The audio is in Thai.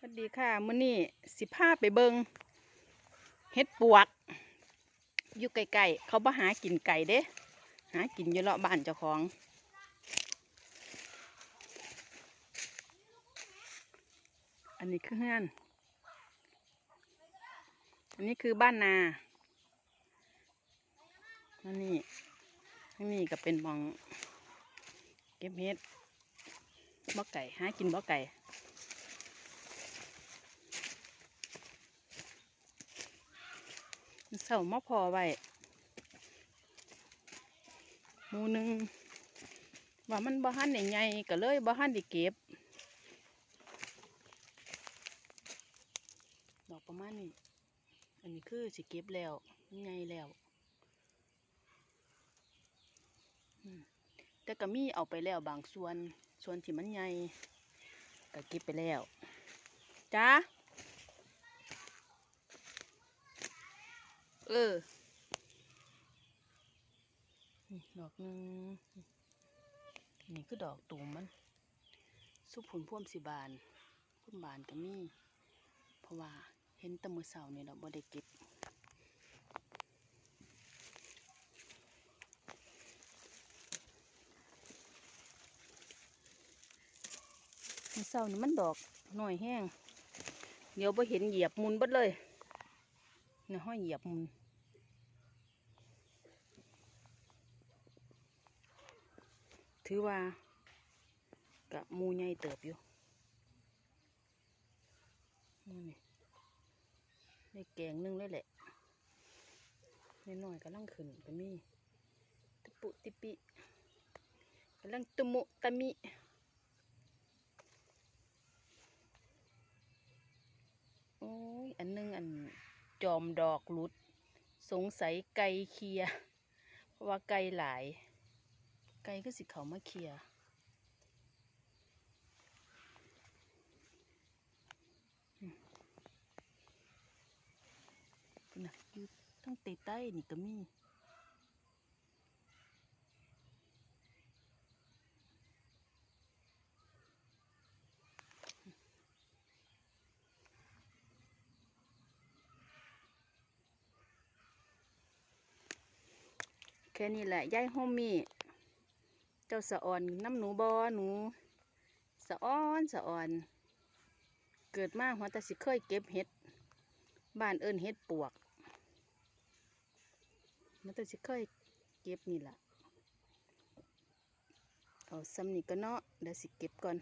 สวัสดีค่ะมื้อนี้สิพาไปเบิงเฮ็ดปวก อยู่ไกลๆเขาบ่หากินไก่เด้หากินอยู่เลาะบ้านเจ้าของอันนี้คือเฮือน อันนี้คือบ้านนาอันนี้อันนี้ก็เป็นมอง เก็บเฮ็ดบ่ไก่หากินบ่ไก่ เสามาพอไว้หมูหนึ่งว่ามันบ่หันได้ใหญ่ก็เลยบ่หันได้เก็บ ดอกประมาณนี้ อันนี้คือสิเก็บแล้วมันใหญ่แล้วแต่ก็มีเอาไปแล้วบางส่วน ส่วนที่มันใหญ่ก็เก็บไปแล้วจ้า ออดอกหนึ่งนี่คือดอกตูมมันสุผุนพ่วมสิบานพุ่มบานก็มีเพราะว่าเห็นตะมือเสาเนี่ยเราบ่ได้เก็บมือเสานี่มันดอกหน่อยแห้งเดี๋ยวบ่เห็นเหยียบมุนบิดเลยเนี่ยห้อยเหยียบมุน ถือว่ากับมูใหญ่เติบอยู่นี่นี่ได้แกงหนึ่งเลยแหละน้อยกำลังขึ้นก็มีติปุติปิกำลังตุมุตะมิโอ้ยอันหนึงอันจอมดอกหลุด สงสัยไก่เคีย เพราะว่าไก่หลาย ไก่ก็สิเขามาเคลียร์อืมพุ่นะยู่ทั้งเตใต้นี่ก็มีแค่นี้แหละยายโฮมมี่ เจ้าสะอ่อนน้ำหนูบอหนู สะอ่อนสะอ่อน เกิดมาหัวตาสิเคยเก็บเห็ดบ้านเอิญเห็ดปวกมันตาสิเคยเก็บนี่แหละเอาซ้ำนี่ก็เนาะเดี๋ยวสิเก็บก่อน